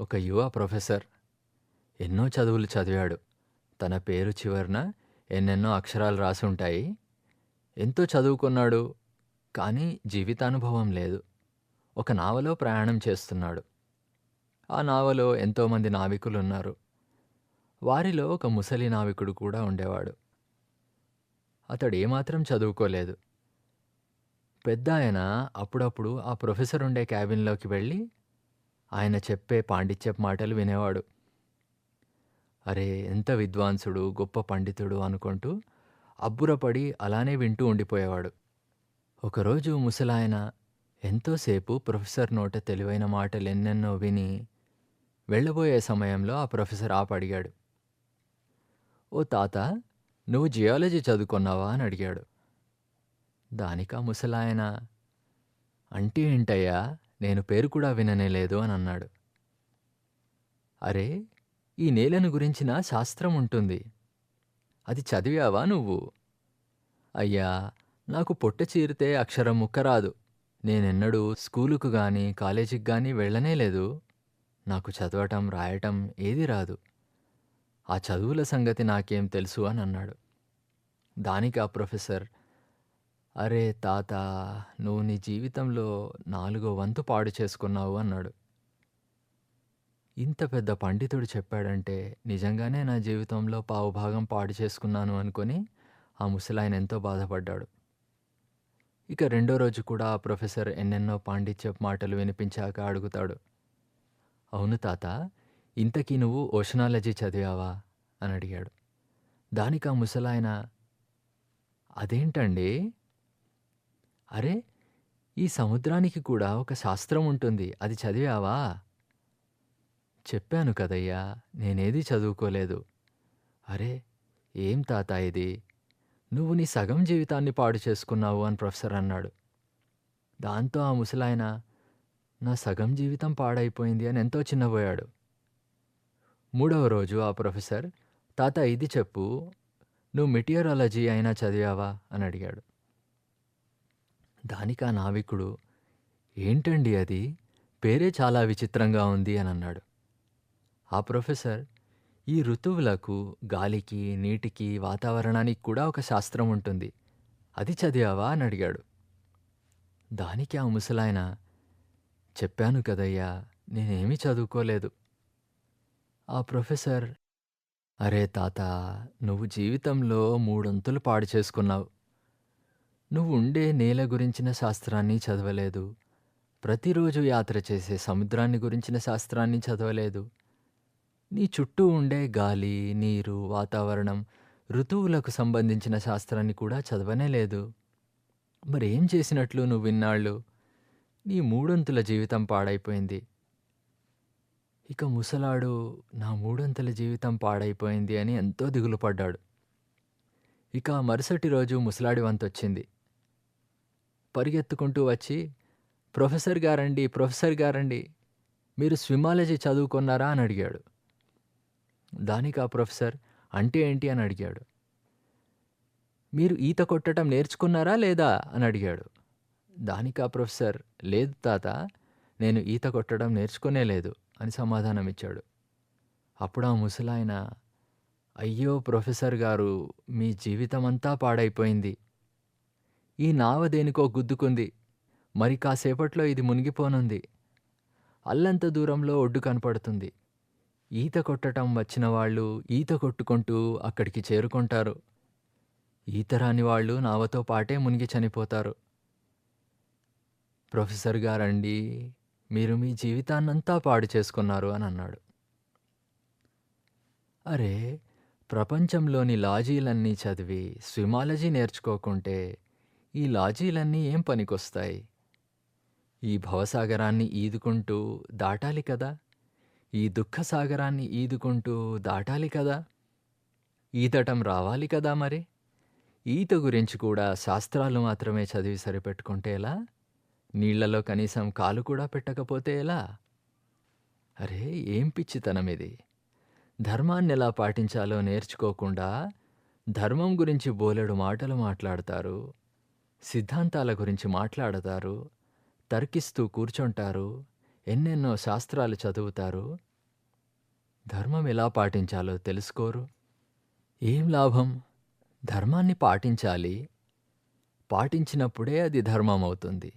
ఒక యువ ప్రొఫెసర్. ఎన్నో చదువులు చదివాడు. తన పేరు చివరన ఎన్నెన్నో అక్షరాలు రాసుంటాయి. ఎంతో చదువుకున్నాడు. కానీ జీవితానుభవం లేదు. ఒక నావలో ప్రయాణం చేస్తున్నాడు. ఆ నావలో ఎంతోమంది నావికులున్నారు. వారిలో ఒక ముసలి నావికుడు కూడా ఉండేవాడు. అతడు ఏమాత్రం చదువుకోలేదు. పెద్దాయన అప్పుడప్పుడు ఆ ప్రొఫెసర్ ఉండే క్యాబిన్‌లోకి వెళ్ళి ఆయన చెప్పే పాండిత్యపు మాటలు వినేవాడు. అరే! ఎంత విద్వాంసుడు, గొప్ప పండితుడు అనుకుంటూ అబ్బురపడి అలానే వింటూ ఉండిపోయేవాడు. ఒకరోజు ముసలాయన ఎంతోసేపు ప్రొఫెసర్ నోట తెలివైన మాటలెన్నెన్నో విని, వెళ్ళబోయే సమయంలో ఆ ప్రొఫెసర్ ఆపడిగాడు. ఓ తాత నువ్వు జియాలజీ చదువుకున్నావా? అని అడిగాడు. దానికా ముసలాయన అంటే ఏంటయ్యా? నేను పేరు కూడా విననేలేదు అనన్నాడు. అరే! ఈ నేలను గురించిన శాస్త్రం ఉంటుంది. అది చదివావా నువ్వు? అయ్యా! నాకు పొట్ట చీరితే అక్షరం ముక్క రాదు. నేనెన్నడూ స్కూలుకు గాని కాలేజీకి వెళ్ళనే లేదు నాకు చదవటం, రాయటం ఏదీ రాదు. ఆ చదువుల సంగతి నాకేం తెలుసు అనన్నాడు. దానికి ఆ ప్రొఫెసర్ అరే తాతా! నువ్వు నీ జీవితంలో నాలుగో వంతు పాడు చేసుకున్నావు అన్నాడు. ఇంత పెద్ద పండితుడు చెప్పాడంటే నిజంగానే నా జీవితంలో పావుభాగం పాడు చేసుకున్నాను అనుకొని ఆ ముసలాయన ఎంతో బాధపడ్డాడు. ఇక రెండో రోజు కూడా ఆ ప్రొఫెసర్ ఎన్నెన్నో పాండిత్యపు మాటలు వినిపించాక అడుగుతాడు. అవును తాతా! ఇంతకీ నువ్వు ఓషనాలజీ చదివావా? అని అడిగాడు. దానికా ముసలాయన అదేంటండి? అరే! ఈ సముద్రానికి కూడా ఒక శాస్త్రం ఉంటుంది. అది చదివావా? చెప్పాను కదయ్యా! నేనేదీ చదువుకోలేదు. అరే! ఏం తాతా ఇది? నువ్వు నీ సగం జీవితాన్ని పాడు చేసుకున్నావు అని ప్రొఫెసర్ అన్నాడు. దాంతో ఆ ముసలాయన నా సగం జీవితం పాడైపోయింది అని ఎంతో చిన్నబోయాడు. మూడవ రోజు ఆ ప్రొఫెసర్ తాతా ఇది చెప్పు. నువ్వు మెటియరాలజీ అయినా చదివావా? అని అడిగాడు. దానికా నావికుడు ఏంటండి అది? పేరే చాలా విచిత్రంగా ఉంది అని అన్నాడు ఆ ప్రొఫెసర్ ఈ ఋతువులకు, గాలికి, నీటికి, వాతావరణానికి కూడా ఒక శాస్త్రం ఉంటుంది. అది చదివావా? అని అడిగాడు. దానికి ఆ ముసలాయన చెప్పాను కదయ్యా! నేనేమీ చదువుకోలేదు. ఆ ప్రొఫెసర్ అరే తాతా! నువ్వు జీవితంలో మూడొంతులు పాడు చేసుకున్నావు. నువ్వు ఉండే నేల గురించిన శాస్త్రాన్ని చదవలేదు. ప్రతిరోజు యాత్ర చేసే సముద్రాన్ని గురించిన శాస్త్రాన్ని చదవలేదు. నీ చుట్టూ ఉండే గాలి, నీరు, వాతావరణం, ఋతువులకు సంబంధించిన శాస్త్రాన్ని కూడా చదవనే లేదు. మరేం చేసినట్లు నువ్విన్నాళ్ళు? నీ మూడొంతుల జీవితం పాడైపోయింది. ఇక ముసలాడు నా మూడొంతుల జీవితం పాడైపోయింది అని ఎంతో దిగులు పడ్డాడు. ఇక మరుసటి రోజు ముసలాడి వంతొచ్చింది. పరిగెత్తుకుంటూ వచ్చి ప్రొఫెసర్ గారండి! ప్రొఫెసర్ గారండి! మీరు స్విమాలజీ చదువుకున్నారా? అని అడిగాడు. దానికా ప్రొఫెసర్ అంటే ఏంటి? అని అడిగాడు. మీరు ఈత కొట్టటం నేర్చుకున్నారా లేదా? అని అడిగాడు. దానికా ప్రొఫెసర్ లేదు తాత నేను ఈత కొట్టడం నేర్చుకోనేలేదు అని సమాధానమిచ్చాడు. అప్పుడా ముసలాయన అయ్యో ప్రొఫెసర్ గారు మీ జీవితమంతా పాడైపోయింది. ఈ నావ దేనికో గుద్దుకుంది. మరి కాసేపట్లో ఇది మునిగిపోనుంది. అల్లంత దూరంలో ఒడ్డు కనపడుతుంది. ఈత కొట్టటం వచ్చిన వాళ్ళు ఈత కొట్టుకుంటూ అక్కడికి చేరుకుంటారు. ఈత రాని వాళ్ళు నావతో పాటే మునిగి చనిపోతారు. ప్రొఫెసర్ గారండీ! మీరు మీ జీవితాన్నంతా పాడు చేసుకున్నారు అని అన్నాడు. అరే! ప్రపంచంలోని లాజీలన్నీ చదివి స్విమాలజీ నేర్చుకోకుంటే ఈ లాజీలన్నీ ఏం పనికొస్తాయి? ఈ భవసాగరాన్ని ఈదుకుంటూ దాటాలి కదా! ఈ దుఃఖసాగరాన్ని ఈదుకుంటూ దాటాలి కదా! ఈదటం రావాలి కదా మరి! ఈత గురించి కూడా శాస్త్రాలు మాత్రమే చదివి సరిపెట్టుకుంటే ఎలా? నీళ్ళలో కనీసం కాలు కూడా పెట్టకపోతే ఎలా? అరే! ఏం పిచ్చితనమిది! ధర్మాన్నెలా పాటించాలో నేర్చుకోకుండా ధర్మం గురించి బోలెడు మాటలు మాట్లాడతారు. సిద్ధాంతాల గురించి మాట్లాడతారు. తర్కిస్తూ కూర్చుంటారు. ఎన్నెన్నో శాస్త్రాలు చదువుతారు. ధర్మం ఎలా పాటించాలో తెలుసుకోరు ఏం లాభం ధర్మాన్ని పాటించాలి పాటించినప్పుడే అది ధర్మం అవుతుంది